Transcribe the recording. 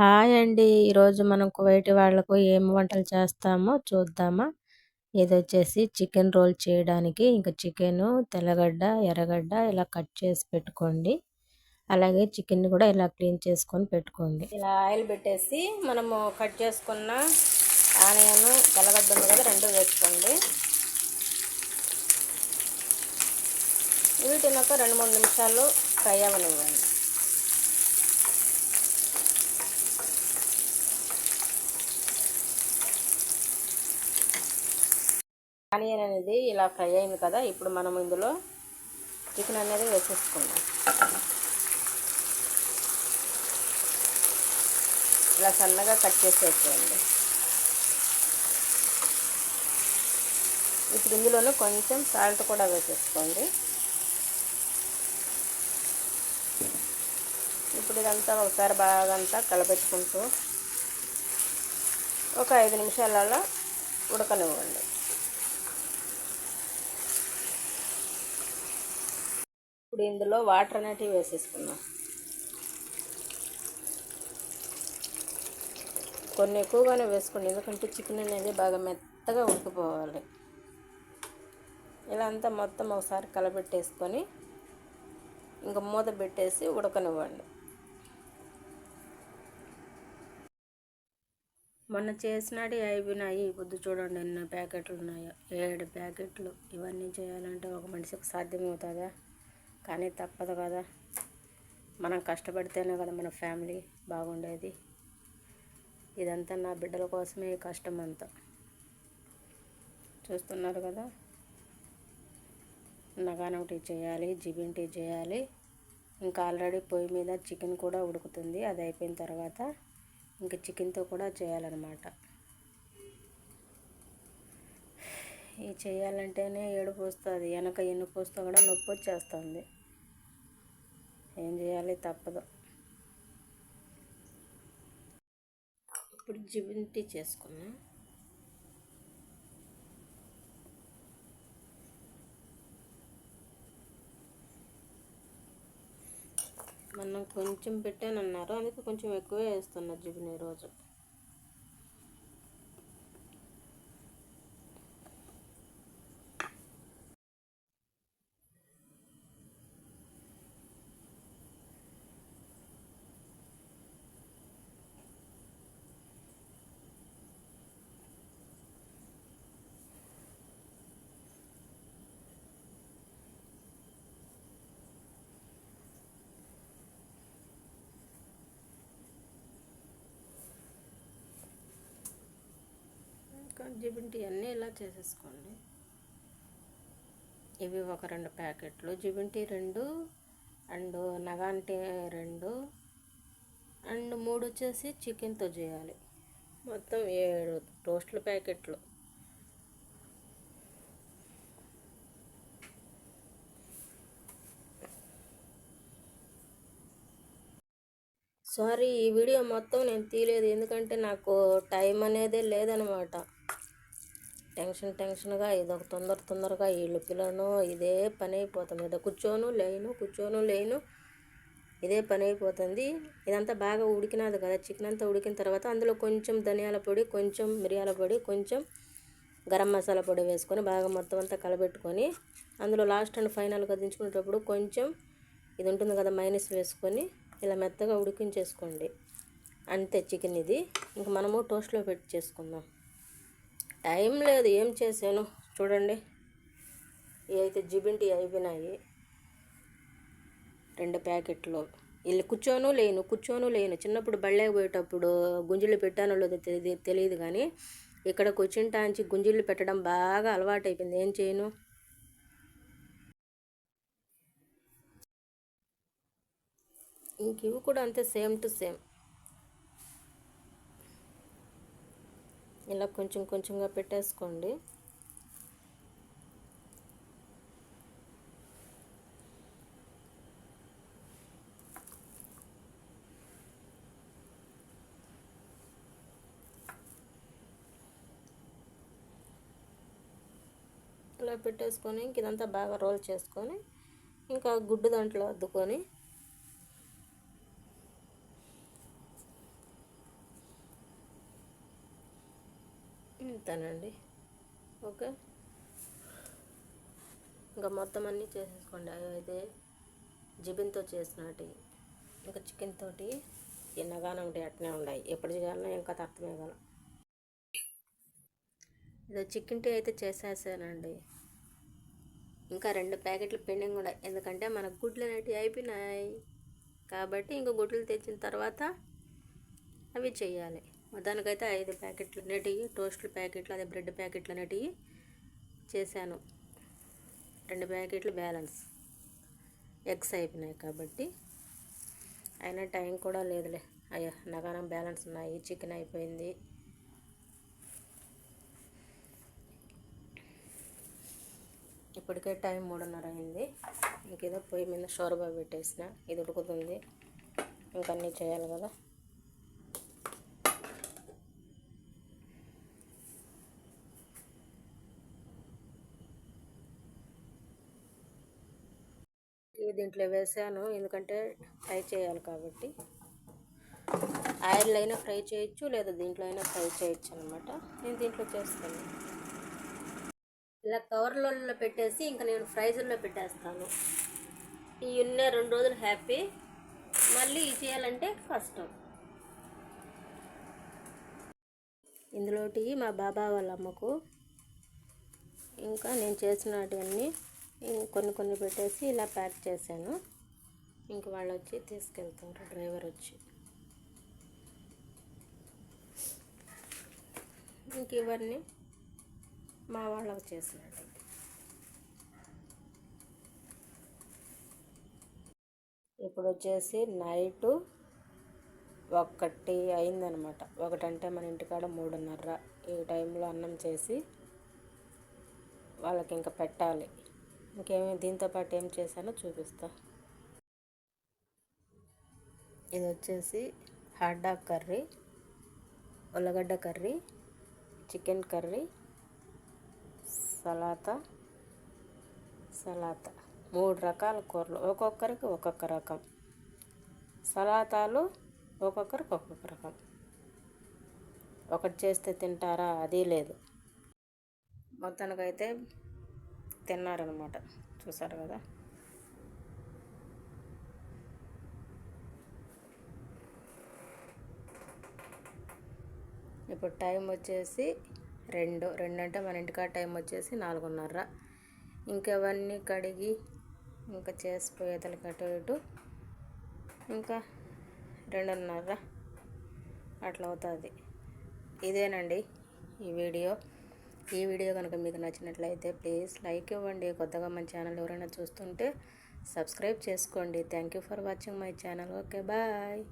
Hi అండి. ఈరోజు మనం కువైటీ వాళ్ళకు ఏం వంటలు చేస్తామో చూద్దామా? ఇది వచ్చేసి చికెన్ రోల్ చేయడానికి ఇంకా చికెను, తెల్లగడ్డ, ఎర్రగడ్డ ఇలా కట్ చేసి పెట్టుకోండి. అలాగే చికెన్‌ని కూడా ఇలా క్లీన్ చేసుకొని పెట్టుకోండి. ఇలా ఆయిల్ పెట్టేసి మనము కట్ చేసుకున్న ఆనియన్, తెల్లగడ్డ ఉంది కదా రెండు వేసుకోండి. వీటిని ఒక రెండు మూడు నిమిషాలు ఫ్రై అవ్వనివ్వండి. ఆనియన్ అనేది ఇలా ఫ్రై అయింది కదా ఇప్పుడు మనం ఇందులో చికెన్ అనేది వేసేసుకుందాం. ఇలా సన్నగా కట్ చేసేసేయండి. ఇప్పుడు ఇందులోనే కొంచెం సాల్ట్ కూడా వేసేసుకోండి. ఇప్పుడు ఇదంతా ఒకసారి బాగా అంతా కలపెట్టుకుంటూ ఒక ఐదు నిమిషాలలో ఉడకనివ్వండి. ఇప్పుడు ఇందులో వాటర్ అనేటివి వేసేసుకున్నాం కొన్ని ఎక్కువగానే వేసుకోండి ఎందుకంటే చికెన్ అనేది బాగా మెత్తగా ఉడికిపోవాలి. ఇలా అంతా మొత్తం ఒకసారి కలబెట్టేసుకొని ఇంకా మూత పెట్టేసి ఉడకనివ్వండి. మొన్న చేసినాడి అయిపోయినాయి పొద్దు చూడండి ఎన్ని ప్యాకెట్లు ఉన్నాయో. ఏడు ప్యాకెట్లు ఇవన్నీ చేయాలంటే ఒక మనిషికి సాధ్యమవుతుందా? కానీ తప్పదు కదా. మనం కష్టపడితేనే కదా మన ఫ్యామిలీ బాగుండేది. ఇదంతా నా బిడ్డల కోసమే కష్టం అంతా చూస్తున్నారు కదా? నగానం టీ చేయాలి జిబిన్ టీ చేయాలి. ఇంకా ఆల్రెడీ పొయ్యి మీద చికెన్ కూడా ఉడుకుతుంది. అది అయిపోయిన తర్వాత ఇంకా చికెన్తో కూడా చేయాలన్నమాట. ఈ చేయాలంటేనే ఏడుపు వస్తుంది. వెనక ఎన్ని పోస్తే కూడా నొప్పి వచ్చేస్తుంది. ఏం చేయాలి? తప్పదు. ఇప్పుడు జిబింటి చేసుకున్నా. మనం కొంచెం పెట్టానన్నారు. అందుకే కొంచెం ఎక్కువే వేస్తున్నా జిబిన్ ఈరోజు జిబింటి అన్నీ ఇలా చేసేసుకోండి. ఇవి ఒక రెండు ప్యాకెట్లు. జిబింటి రెండు అండ్ నగాంటి రెండు అండ్ మూడు వచ్చేసి చికెన్తో చేయాలి. మొత్తం ఏడు టోస్ట్ల ప్యాకెట్లు. సారీ ఈ వీడియో మొత్తం నేను తీయలేదు. ఎందుకంటే నాకు టైం అనేదే లేదనమాట. టెన్షన్ టెన్షన్గా ఇదొక తొందర తొందరగా వీళ్ళు పిల్లను ఇదే పని అయిపోతుంది. ఇదో కూర్చోను లేను కూర్చోను లేను ఇదే పని అయిపోతుంది. ఇదంతా బాగా ఉడికినది కదా చికెన్ అంతా ఉడికిన తర్వాత అందులో కొంచెం ధనియాల పొడి కొంచెం మిరియాల పొడి కొంచెం గరం మసాలా పొడి వేసుకొని బాగా మొత్తం అంతా కలబెట్టుకొని అందులో లాస్ట్ అండ్ ఫైనల్గా దించుకునేటప్పుడు కొంచెం ఇది ఉంటుంది కదా మైనస్ వేసుకొని ఇలా మెత్తగా ఉడికించేసుకోండి. అంతే చికెన్ ఇది. ఇంక మనము టోస్ట్లో పెట్టి చేసుకుందాం. టైం లేదు ఏం చేశాను? చూడండి. ఇవి జిబింటి అయిపోయినాయి. రెండు ప్యాకెట్లు. వీళ్ళు కూర్చోను లేను కూర్చోను లేను. చిన్నప్పుడు బళ్ళేకి పోయేటప్పుడు గుంజులు పెట్టానో లేదో తెలియదు కానీ ఇక్కడికి వచ్చిన గుంజులు పెట్టడం బాగా అలవాటు అయిపోయింది ఏం చేయను? ఇంక ఇవి కూడా అంతే సేమ్ టు సేమ్. ఇలా కొంచెం కొంచెంగా పెట్టేసుకోండి. ఇలా పెట్టేసుకొని ఇంక ఇదంతా బాగా రోల్ చేసుకొని ఇంకా గుడ్డు దాంట్లో అద్దుకొని ఇంతేనండి ఓకే? ఇంకా మొత్తం అన్నీ చేసేసుకోండి. అవి అయితే జిబిన్తో చేసినటి ఇంకా చికెన్ తోటి ఎన్నగానే ఉంటాయి అట్నే ఉన్నాయి ఎప్పుడు చేయాలన్నా ఇంకా అర్థమే కదా. ఇదో చికెన్ టీ అయితే చేసేసానండి. ఇంకా రెండు ప్యాకెట్లు పెండింగ్ ఉన్నాయి. ఎందుకంటే మన గుడ్లు అనేటివి అయిపోయినాయి. కాబట్టి ఇంకా గుడ్లు తెచ్చిన తర్వాత అవి చేయాలి. దానికైతే ఐదు ప్యాకెట్లు అనేటివి టోస్ట్ల ప్యాకెట్లు అదే బ్రెడ్ ప్యాకెట్లు అనేటివి చేశాను. రెండు ప్యాకెట్లు బ్యాలెన్స్. ఎగ్స్ అయిపోయినాయి కాబట్టి. అయినా టైం కూడా లేదులే. అయ్యా నగానం బ్యాలెన్స్ ఉన్నాయి చికెన్ అయిపోయింది. ఇప్పటికే టైం మూడున్నర అయింది. ఇంకేదో పొయ్యి మీద షోరబా పెట్టేసిన. ఇది ఉడుకుతుంది. ఇంకన్నీ అన్నీ చేయాలి కదా. ఇది దీంట్లో వేసాను. ఎందుకంటే ఫ్రై చేయాలి కాబట్టి. ఆయిల్ అయినా ఫ్రై చేయొచ్చు లేదా దీంట్లో అయినా ఫ్రై చేయొచ్చు అనమాట నేను దీంట్లో చేస్తాను. ఇలా కవర్లలో పెట్టేసి ఇంకా నేను ఫ్రైజర్లో పెట్టేస్తాను. ఈ ఉన్న రెండు రోజులు హ్యాపీ. మళ్ళీ ఇది చేయాలంటే కష్టం. ఇందులోటి మా బాబా వాళ్ళ అమ్మకు ఇంకా నేను చేసినటువన్నీ కొన్ని కొన్ని పెట్టేసి ఇలా ప్యాక్ చేశాను. ఇంక వాళ్ళు వచ్చి తీసుకెళ్తారు డ్రైవర్ వచ్చి. ఇంక ఇవన్నీ మా వాళ్ళకి చేసినట్టు. ఇప్పుడు వచ్చేసి నైటు ఒకటి అయిందనమాట. ఒకటంటే మన ఇంటికాడ మూడున్నర ఈ టైంలో అన్నం చేసి వాళ్ళకి ఇంకా పెట్టాలి. ఇంకేమి దీంతో పాటు ఏం చేశానో చూపిస్తా. ఇది వచ్చేసి హడ్డా కర్రీ ఉల్లగడ్డ కర్రీ చికెన్ కర్రీ సలాత సలాత. మూడు రకాల కూరలు ఒక్కొక్కరికి ఒక్కొక్క రకం. సలాతాలు ఒక్కొక్కరికి ఒక్కొక్క రకం. ఒకటి చేస్తే తింటారా? అది లేదు. మొత్తానికైతే తిన్నారనమాట. చూసారు కదా? ఇప్పుడు టైం వచ్చేసి రెండు. రెండు అంటే మన ఇంటికాడ టైం వచ్చేసి నాలుగున్నర. ఇంకవన్నీ కడిగి ఇంకా చేసిపోయేతలకి అటు ఇటు. ఇంకా రెండున్నర అట్లా అవుతుంది ఇదేనండి ఈ వీడియో. ఈ వీడియో కనుక మీకు నచ్చినట్లయితే ప్లీజ్ లైక్ ఇవ్వండి. కొత్తగా మన ఛానల్ ఎవరైనా చూస్తుంటే సబ్స్క్రైబ్ చేసుకోండి. Thank you for watching my channel. Okay bye.